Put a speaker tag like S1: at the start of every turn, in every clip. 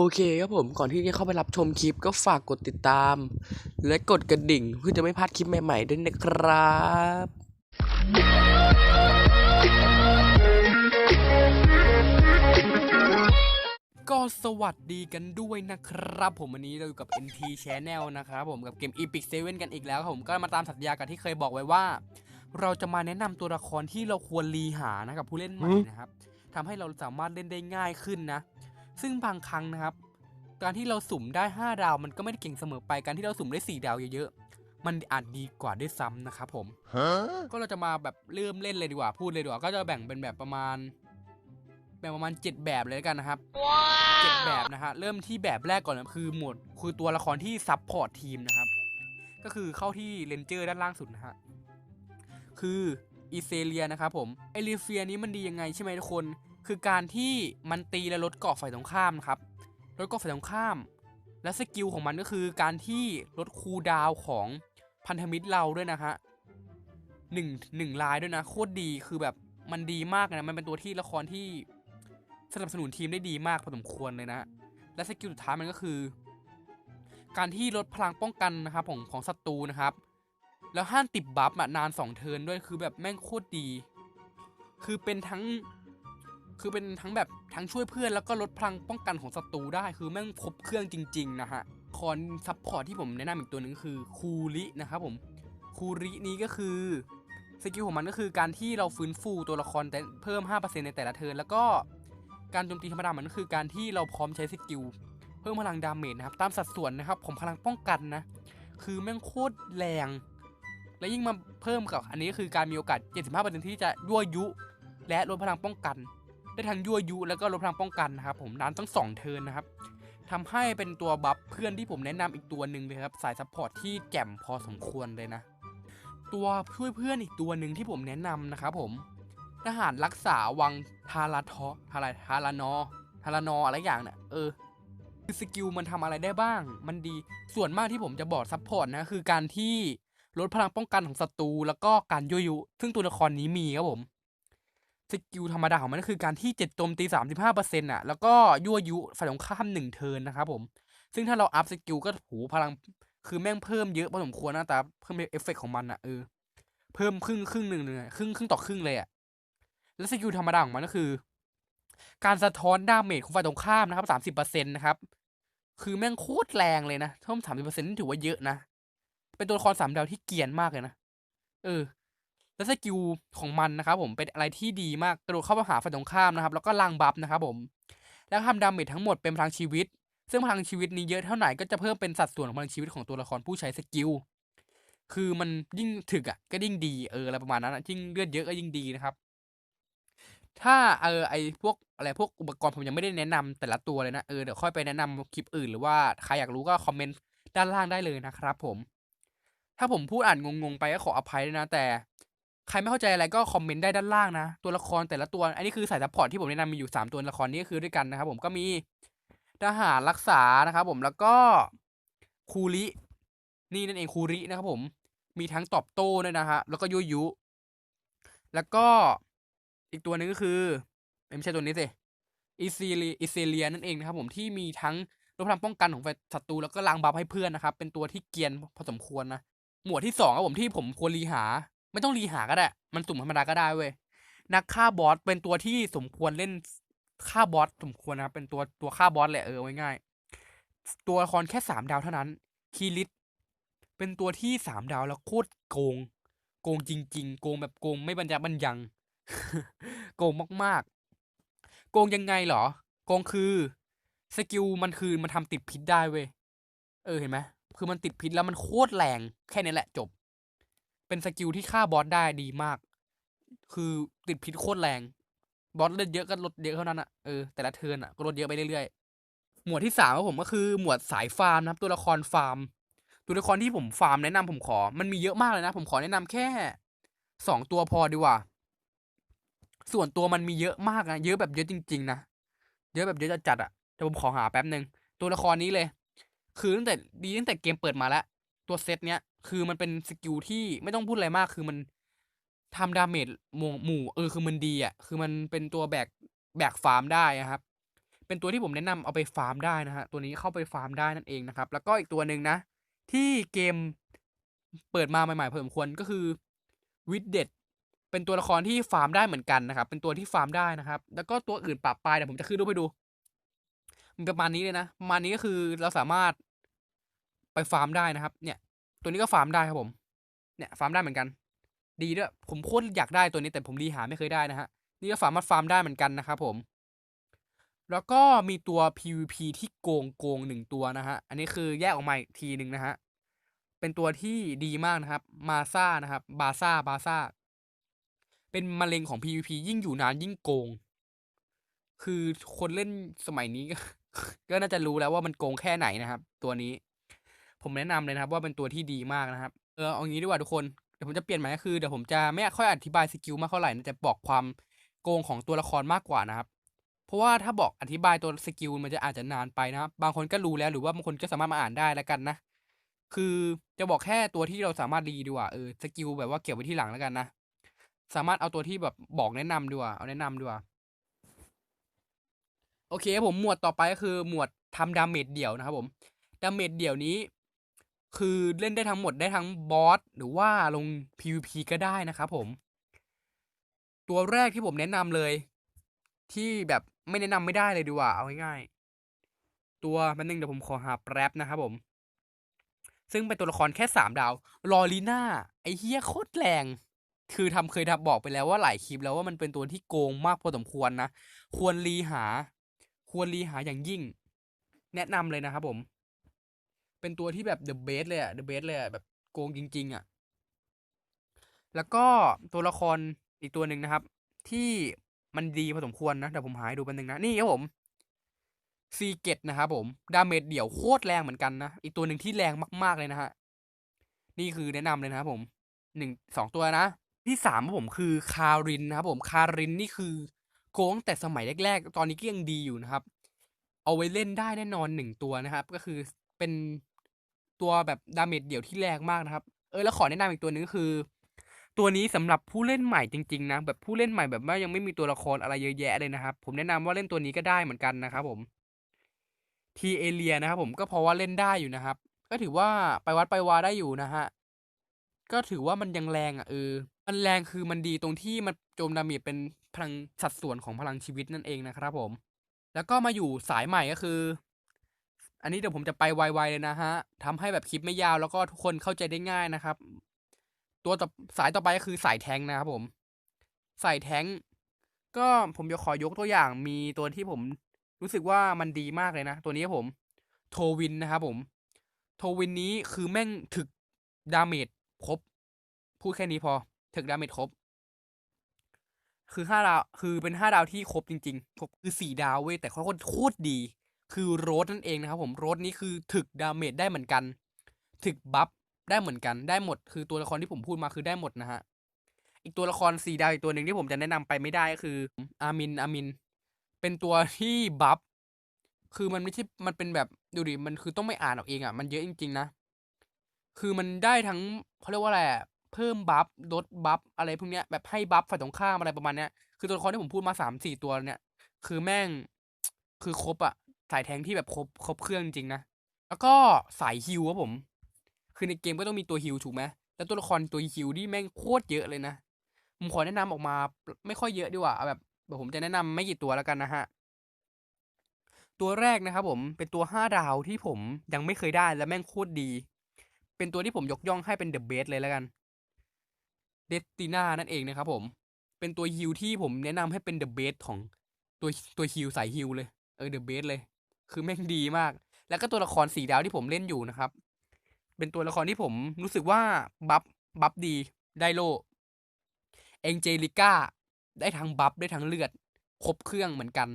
S1: โอเคครับผมก่อนที่จะเข้าไปรับชมคลิปก็ฝากกดติดตาม และกดกระดิ่งเพื่อจะไม่พลาดคลิปใหม่ๆด้วยนะครับ ก็สวัสดีกันด้วยนะครับ ผมวันนี้เราอยู่กับ NT Channel นะครับผมกับเกม Epic 7 กันอีกแล้วครับผมก็มาตามสัญญากันที่เคยบอกไว้ว่า เราจะมาแนะนำตัวละครที่เราควรรีหานะกับผู้เล่นใหม่นะครับทำให้เราสามารถเล่นได้ง่ายขึ้นนะ ซึ่งบางครั้งนะครับ การที่เราสุ่มได้ 5 ดาวมันก็ไม่ได้เก่งเสมอไปการที่เราสุ่มได้ 4 ดาวเยอะๆมันอาจดีกว่าด้วยซ้ำนะครับผมก็เราจะมาแบบเริ่มเล่นเลยดีกว่าพูดเลยดีกว่าก็จะแบ่งเป็นแบบประมาณแบ่งประมาณ 7 แบบเลยแล้วกันนะครับเจ็ดแบบนะฮะเริ่มที่แบบแรกก่อนนะคือหมวดคือตัวละครที่ซับพอร์ตทีมนะครับ ก็คือเข้าที่เลนเจอร์ด้านล่างสุดนะฮะคืออีเซเลียนะครับผมไอรีเฟียนี้มันดียังไงใช่ไหมทุกคน คือการที่มันตีและลดเกาะฝ่ายตรงข้ามนะครับลดเกาะฝ่ายตรงข้าม และสกิลของมันก็คือการที่ลดคูดาวของพันธมิตรเราด้วยนะฮะหนึ่งหนึ่งลายด้วยนะโคตรดีคือแบบมันดีมากนะมันเป็นตัวที่ละครที่สนับสนุนทีมได้ดีมากพอสมควรเลยนะและสกิลสุดท้ายมันก็คือ การที่ลดพลังป้องกันนะครับของของศัตรูนะครับ แล้วห้ามติดบัฟอะนาน 2 เทิร์นด้วยคือแบบแม่งโคตรดี คือเป็นทั้ง คือเป็นทั้งแบบทั้งช่วยเพื่อนแล้วก็ลดพลังป้องกันของศัตรูได้ คือแม่งครบเครื่องจริง ๆ นะฮะ คอนซัพพอร์ตที่ผมแนะนำอีกตัวหนึ่งคือคูรินะครับผมคูรินี้ก็คือสกิลของมันก็คือการที่เราฟื้นฟูตัวละครแต่เพิ่ม 5%ในแต่ละเทิร์นแล้วก็การโจมตีธรรมดามันก็คือการที่เราพร้อมใช้สกิลเพิ่มพลังดาเมจนะครับตามสัดส่วนนะครับของพลังป้องกันนะ คือแม่งโคตรแรง และยิ่งมาเพิ่มกับอันนี้ก็คือการมีโอกาส 75%ที่จะยั่วยุ และลดพลังป้องกัน ได้ทั้งยั่วยุแล้วก็ลดพลังป้องกันนะครับผมนานทั้งสองเทินนะครับทำให้เป็นตัวบัฟเพื่อนที่ผมแนะนำอีกตัวหนึ่งเลยครับสายซัพพอร์ตที่แจ่มพอสมควรเลยนะ ตัวช่วยเพื่อนอีกตัวหนึ่งที่ผมแนะนำนะครับผมทหารรักษาวังทาราทอทาราทารานอทารานออะไรอย่างเนี่ยเออคือสกิลมันทำอะไรได้บ้าง มันดีส่วนมากที่ผมจะบอกซัพพอร์ตนะคือการที่ลดพลังป้องกันของศัตรูแล้วก็การยั่วยุ ซึ่งตัวละครนี้มีครับผม สกิลธรรมดาของมันก็คือการที่เจ็ดโจมตี 35%อะ แล้วก็ยั่วยุฝ่ายตรงข้ามหนึ่งเทินนะครับผม ซึ่งถ้าเราอัพสกิลก็โหพลังคือแม่งเพิ่มเยอะพอสมควรนะแต่เพิ่มเอฟเฟกต์ของมันอะเออเพิ่มครึ่งครึ่งหนึ่งเลยครึ่งครึ่งต่อครึ่งเลยอะแล้วสกิลธรรมดาของมันก็คือ การสะท้อนดาเมจของฝ่ายตรงข้ามนะครับสามสิบเปอร์เซ็นต์นะครับ คือแม่งโคตรแรงเลยนะท่อมสามสิบเปอร์เซ็นต์ถือว่าเยอะนะ เป็นตัวละครสามดาวที่เกียนมากเลยนะ เออ แล้วสกิลของมันนะครับผมเป็นอะไรที่ดีมากกระโดดเข้ามาหาฝ่ายตรงข้ามนะครับ แล้วก็ลังบัฟนะครับผม แล้วทำดาเมจทั้งหมดเป็นพลังชีวิต ซึ่งพลังชีวิตนี้เยอะเท่าไหร่ก็จะเพิ่มเป็นสัดส่วนของพลังชีวิตของตัวละครผู้ใช้สกิลคือมันยิ่งถึกอะก็ยิ่งดีเอออะไรประมาณนั้นอะยิ่งเลือดเยอะก็ยิ่งดีนะครับ ถ้าเออไอพวกอะไรพวกอุปกรณ์ผมยังไม่ได้แนะนำแต่ละตัวเลยนะเออเดี๋ยวค่อยไปแนะนำคลิปอื่นหรือว่าใครอยากรู้ก็คอมเมนต์ด้านล่างได้เลยนะครับผม ถ้าผมพูดอ่านงงๆไปก็ขออภัยด้วยนะ แต่ ใครไม่เข้าใจอะไรก็คอมเมนต์ได้ด้านล่างนะ ตัวละครแต่ละตัว อันนี้คือสายซัพพอร์ตที่ผมแนะนำมีอยู่ 3 ตัวละครนี้ก็คือด้วยกันนะครับผมก็มีทหารรักษานะครับผมแล้วก็คูรินี่นั่นเองคูรินะครับผม มีทั้งตอบโต้ด้วยนะฮะแล้วก็ยุยุ แล้วก็อีกตัวหนึ่งก็คือไม่ใช่ตัวนี้สิอิซิเลียอิซิเลียนั่นเองนะครับผมที่มีทั้งลดพลังป้องกันของศัตรูแล้วก็ลางบัฟให้เพื่อนนะครับ เป็นตัวที่เกียนพอสมควรนะ หมวดที่สองครับผมที่ผมควรรีหา ไม่ต้องรีหาก็ได้ มันสุ่มธรรมดาก็ได้เว้ยนักฆ่าบอสเป็นตัวที่สมควรเล่นฆ่าบอสสมควรนะครับเป็นตัวตัวฆ่าบอสแหละเออไว้ง่าย ตัวละครแค่สามดาวเท่านั้นคีริสเป็นตัวที่สามดาวแล้วโคตรโกง โกงจริง ๆ โกงแบบโกงไม่บรรยะบรรยัง โกงมากๆ โกงยังไงเหรอ โกงคือสกิลมันคือมันทำติดพิษได้เว้ยเออเห็นไหมคือมันติดพิษแล้วมันโคตรแรงแค่นี้แหละจบ เป็นสกิลที่ฆ่าบอสได้ดีมาก คือติดพิษโคตรแรง บอสเลือดเยอะก็ลดเยอะเท่านั้นอะเออแต่ละเทิร์นอะก็ลดเยอะไปเรื่อยๆ หมวดที่สามของผมก็คือหมวดสายฟาร์มนะครับ ตัวละครฟาร์ม ตัวละครที่ผมฟาร์มแนะนำผมขอ มันมีเยอะมากเลยนะ ผมขอแนะนำแค่สองตัวพอดีกว่า ส่วนตัวมันมีเยอะมากนะ เยอะแบบเยอะจริง ๆ นะ เยอะแบบเยอะจัดๆอะแต่ผมขอหาแป๊บหนึ่งตัวละครนี้เลย คือตั้งแต่ดีตั้งแต่เกมเปิดมาแล้ว ตัวเซตเนี้ย คือมันเป็นสกิลที่ไม่ต้องพูดอะไรมาก คือมันทำดาเมจหมู่หมู่เออคือมันดีอะ คือมันเป็นตัวแบกแบกฟาร์มได้อะครับ เป็นตัวที่ผมแนะนำเอาไปฟาร์มได้นะฮะตัวนี้เข้าไปฟาร์มได้นั่นเองนะครับ แล้วก็อีกตัวหนึ่งนะ ที่เกมเปิดมาใหม่ๆพอสมควรก็คือวิดเด็ดเป็นตัวละครที่ฟาร์มได้เหมือนกันนะครับ เป็นตัวที่ฟาร์มได้นะครับ แล้วก็ตัวอื่นปรับปลายเดี๋ยวผมจะขึ้นรูปให้ดู มันประมาณนี้เลยนะประมาณนี้ก็คือเราสามารถไปฟาร์มได้นะครับ เนี่ย ตัวนี้ก็ฟาร์มได้ครับผม เนี่ยฟาร์มได้เหมือนกัน ดีด้วย ผมโคตรอยากได้ตัวนี้แต่ผมรีหาไม่เคยได้นะฮะ นี่ก็สามารถฟาร์มได้เหมือนกันนะครับผม แล้วก็มีตัว PVP ที่โกงโกงหนึ่งตัวนะฮะ อันนี้คือแยกออกมาอีกทีหนึ่งนะฮะ เป็นตัวที่ดีมากนะครับ มาซ่านะครับ บาซ่า บาซ่า เป็นมะเร็งของ PVP ยิ่งอยู่นานยิ่งโกง คือคนเล่นสมัยนี้ก็น่าจะรู้แล้วว่ามันโกงแค่ไหนนะครับ ตัวนี้ ผมแนะนำเลยนะครับว่าเป็นตัวที่ดีมากนะครับ เออเอางี้ดีกว่าทุกคน เดี๋ยวผมจะเปลี่ยนใหม่ก็คือเดี๋ยวผมจะไม่ค่อยอธิบายสกิลมากเท่าไหร่นะจะบอกความโกงของตัวละครมากกว่านะครับ เพราะว่าถ้าบอกอธิบายตัวสกิลมันจะอาจจะนานไปนะครับ บางคนก็รู้แล้วหรือว่าบางคนก็สามารถมาอ่านได้แล้วกันนะ คือจะบอกแค่ตัวที่เราสามารถรีดีกว่า เออสกิลแบบว่าเก็บไว้ที่หลังแล้วกันนะ สามารถเอาตัวที่แบบบอกแนะนำดีกว่า เอาแนะนำดีกว่า โอเคผมหมวดต่อไปก็คือหมวดทำดาเมจเดี่ยวนะครับผมดาเมจเดี่ยวนี้ คือเล่นได้ทั้งหมดได้ทั้งบอสหรือว่าลง PVP ก็ได้นะครับผม ตัวแรกที่ผมแนะนำเลย ที่แบบไม่แนะนำไม่ได้เลยดีกว่า เอาง่ายๆตัวมันนึงเดี๋ยวผมขอหาแป๊บนะครับผม ซึ่งเป็นตัวละครแค่สามดาวลอรีน่าไอเฮียโคตรแรง คือทำเคยทำบอกไปแล้วว่าหลายคลิปแล้วว่ามันเป็นตัวที่โกงมากพอสมควรนะ ควรรีหา ควรรีหาอย่างยิ่ง แนะนำเลยนะครับผม เป็นตัวที่แบบ the best เลยอะ the best เลยอะแบบโกงจริง ๆอะแล้วก็ตัวละครอีกตัวหนึ่งนะครับ ที่มันดีพอสมควรนะเดี๋ยวผมหาให้ดูแป๊บนึงนะนี่ครับผมซีเกตนะครับผมดาเมจเดี่ยวโคตรแรงเหมือนกันนะอีกตัวหนึ่งที่แรงมาก ๆเลยนะฮะนี่คือแนะนำเลยนะครับผมหนึ่งสองตัวนะ ที่สามผมคือคารินนะครับผมคารินนี่คือโกงแต่สมัยแรก ๆ ตอนนี้ก็ยังดีอยู่นะครับ เอาไว้เล่นได้แน่นอนหนึ่งตัวนะครับ ก็คือเป็น ตัวแบบดาเมจเดี่ยวที่แรงมากนะครับ เออแล้วขอแนะนำอีกตัวหนึ่งคือ ตัวนี้สำหรับผู้เล่นใหม่จริงๆนะแบบผู้เล่นใหม่แบบว่ายังไม่มีตัวละครอะไรเยอะแยะเลยนะครับ ผมแนะนำว่าเล่นตัวนี้ก็ได้เหมือนกันนะครับผมทีเอเลียนะครับผมก็เพราะว่าเล่นได้อยู่นะครับ ก็ถือว่าไปวัดไปวาได้อยู่นะฮะก็ถือว่ามันยังแรงอะเออ มันแรงคือมันดีตรงที่มันโจมดาเมจเป็นพลังสัดส่วนของพลังชีวิตนั่นเองนะครับผม แล้วก็มาอยู่สายใหม่ก็คือ อันนี้เดี๋ยวผมจะไปไวๆเลยนะฮะทำให้แบบคลิปไม่ยาวแล้วก็ทุกคนเข้าใจได้ง่ายนะครับ ตัวต่อสายต่อไปก็คือสายแทงนะครับผม สายแทงก็ผมจะขอยกตัวอย่างมีตัวที่ผมรู้สึกว่ามันดีมากเลยนะ ตัวนี้ผม โทวินนะครับผม โทวินนี้คือแม่งถึกดาเมจครบ พูดแค่นี้พอ ถึกดาเมจครบ คือห้าดาว คือเป็นห้าดาวที่ครบจริงๆ ครบคือสี่ดาวเว้ยแต่เขาโคตรดี คือโรสนั่นเองนะครับผมโรสนี้คือถึกดาเมจได้เหมือนกัน ถึกบัฟได้เหมือนกันได้หมด คือตัวละครที่ผมพูดมาคือได้หมดนะฮะอีกตัวละครสี่ดาวอีกตัวหนึ่งที่ผมจะแนะนำไปไม่ได้ก็คืออามินอามิน เป็นตัวที่บัฟคือมันไม่ใช่มันเป็นแบบดูดิมันคือต้องไม่อ่านเอาเองอะมันเยอะจริง ๆ นะคือมันได้ทั้งเขาเรียกว่าอะไรเพิ่มบัฟลดบัฟอะไรพวกเนี้ยแบบให้บัฟฝ่ายตรงข้ามอะไรประมาณเนี้ยคือตัวละครที่ผมพูดมาสามสี่ตัวเนี่ย คือแม่งคือครบอะ สายแทงที่แบบครบครบเครื่องจริงๆนะ แล้วก็สายฮิวครับผม คือในเกมก็ต้องมีตัวฮิวถูกไหมแล้วตัวละครตัวฮิวที่แม่งโคตรเยอะเลยนะ ผมขอแนะนำออกมาไม่ค่อยเยอะดีกว่าเอาแบบผมจะแนะนำไม่กี่ตัวแล้วกันนะฮะ ตัวแรกนะครับผมเป็นตัวห้าดาวที่ผมยังไม่เคยได้และแม่งโคตรดี เป็นตัวที่ผมยกย่องให้เป็นเดอะเบสเลยแล้วกันเดสติน่านั่นเองนะครับผม เป็นตัวฮิวที่ผมแนะนำให้เป็นเดอะเบสของตัวตัวฮิวสายฮิวเลย เออเดอะเบสเลย คือแม่งดีมาก แล้วก็ตัวละครสีดาวที่ผมเล่นอยู่นะครับ เป็นตัวละครที่ผมรู้สึกว่าบัฟบัฟดีได้โลเองเจลิก้าได้ทั้งบัฟได้ทั้งเลือด ครบเครื่องเหมือนกัน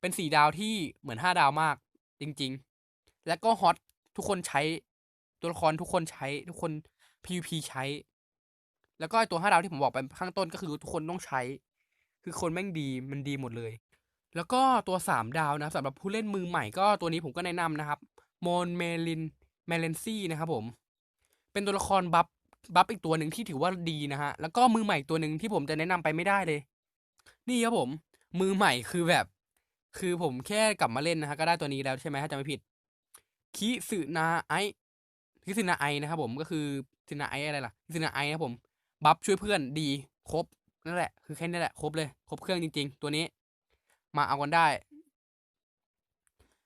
S1: เป็นสีดาวที่เหมือนห้าดาวมาก จริง ๆ แล้วก็ฮอตทุกคนใช้ ตัวละครทุกคนใช้ ทุกคน PVP ใช้ แล้วก็ตัวห้าดาวที่ผมบอกไปข้างต้นก็คือทุกคนต้องใช้ คือคนแม่งดีมันดีหมดเลย แล้วก็ตัวสามดาวนะสำหรับผู้เล่นมือใหม่ก็ตัวนี้ผมก็แนะนำนะครับมอนเมลินเมเลนซี่นะครับผม เป็นตัวละครบัฟบัฟอีกตัวหนึ่งที่ถือว่าดีนะฮะ แล้วก็มือใหม่ตัวหนึ่งที่ผมจะแนะนำไปไม่ได้เลย นี่ครับผม มือใหม่คือแบบ คือผมแค่กลับมาเล่นนะฮะก็ได้ตัวนี้แล้วใช่ไหมถ้าจำไม่ผิดคิสึนาไอคิสึนาไอนะครับผมก็คือคิสึนาไออะไรล่ะคิสึนาไอนะครับผมบัฟช่วยเพื่อนดีครบนั่นแหละคือแค่นี้แหละครบเลยครบเครื่องจริง ๆ ตัวนี้ มาเอากันได้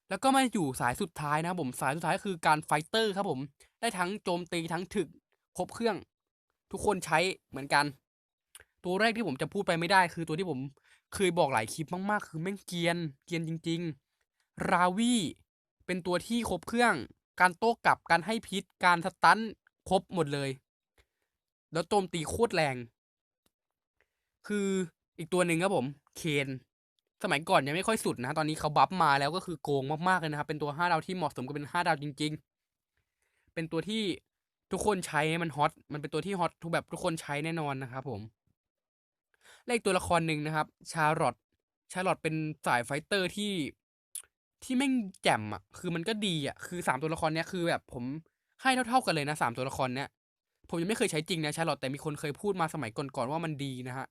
S1: แล้วก็มาอยู่สายสุดท้ายนะครับผมสายสุดท้ายคือการไฟเตอร์ครับผม ได้ทั้งโจมตีทั้งถึกครบเครื่อง ทุกคนใช้เหมือนกัน ตัวแรกที่ผมจะพูดไปไม่ได้ คือตัวที่ผมเคยบอกหลายคลิปมากๆ คือแม่งเกียนเกียนจริง ๆ ราวีเป็นตัวที่ครบเครื่อง การโต้กลับการให้พิษการสตันครบหมดเลย แล้วโจมตีโคตรแรง คืออีกตัวหนึ่งครับผม เคน สมัยก่อนยังไม่ค่อยสุดนะ ตอนนี้เขาบัฟมาแล้วก็คือโกงมากๆเลยนะครับ เป็นตัวห้าดาวที่เหมาะสมกับเป็นห้าดาวจริง ๆ เป็นตัวที่ทุกคนใช้มันฮอต มันเป็นตัวที่ฮอตทุกแบบทุกคนใช้แน่นอนนะครับผมและอีกตัวละครหนึ่งนะครับ ชาร์ลอตชาร์ลอตเป็นสายไฟเตอร์ที่ที่แม่งแจ่มอะ คือมันก็ดีอะ คือสามตัวละครเนี้ยคือแบบผมให้เท่าๆกันเลยนะสามตัวละครเนี้ยผมยังไม่เคยใช้จริงนะชาร์ลอตแต่มีคนเคยพูดมาสมัยก่อนๆว่ามันดีนะฮะ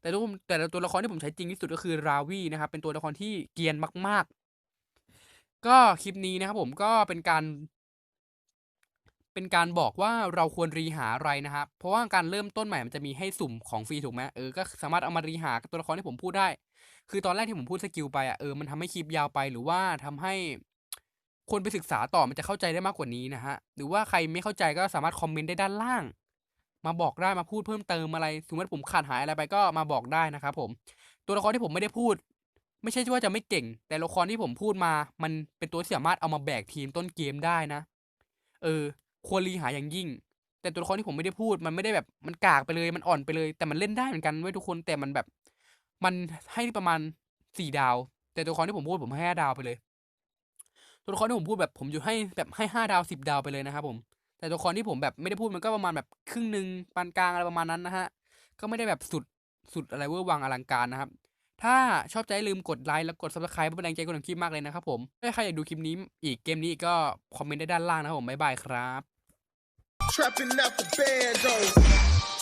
S1: แต่ตัวแต่ตัวละครที่ผมใช้จริงที่สุดก็คือราวีนะครับเป็นตัวละครที่เกียนมาก ๆ ก็คลิปนี้นะครับผมก็เป็นการ เป็นการบอกว่าเราควรรีหาอะไรนะครับเพราะว่าการเริ่มต้นใหม่มันจะมีให้สุ่มของฟรีถูกไหมเออก็สามารถเอามารีหาตัวละครที่ผมพูดได้ คือตอนแรกที่ผมพูดสกิลไปอะเออมันทำให้คลิปยาวไปหรือว่าทำให้คนไปศึกษาต่อมันจะเข้าใจได้มากกว่านี้นะฮะหรือว่าใครไม่เข้าใจก็สามารถคอมเมนต์ได้ด้านล่าง มาบอกได้มาพูดเพิ่มเติมอะไรสมมติผมขาดหายอะไรไปก็มาบอกได้นะครับผม ตัวละครที่ผมไม่ได้พูด ไม่ใช่ว่าจะไม่เก่ง แต่ละครที่ผมพูดมา มันเป็นตัวที่สามารถเอามาแบกทีมต้นเกมได้นะ เออ ควรรีหาอย่างยิ่ง แต่ตัวละครที่ผมไม่ได้พูด มันไม่ได้แบบมันกากไปเลยมันอ่อนไปเลย แต่มันเล่นได้เหมือนกันเว้ยทุกคนแต่มันแบบ มันให้ประมาณสี่ดาว แต่ตัวละครที่ผมพูดผมให้ห้าดาวไปเลย ตัวละครที่ผมพูดแบบผมอยู่ให้แบบให้ห้าดาวสิบดาวไปเลยนะครับผม แต่ตัวละครที่ผมแบบไม่ได้พูดมันก็ประมาณแบบครึ่งหนึ่งปานกลางอะไรประมาณนั้นนะฮะ ก็ไม่ได้แบบสุดสุดอะไรเวอร์วังอลังการนะครับ ถ้าชอบใจอย่าลืมกดไลค์แล้วกดซับสไครป์เพื่อเป็นแรงใจคนทำคลิปมากเลยนะครับผมถ้าใครอยากดูคลิปนี้อีกเกมนี้ก็คอมเมนต์ได้ด้านล่างนะครับผมบ๊ายบายครับ
S2: Trapping out the band, oh.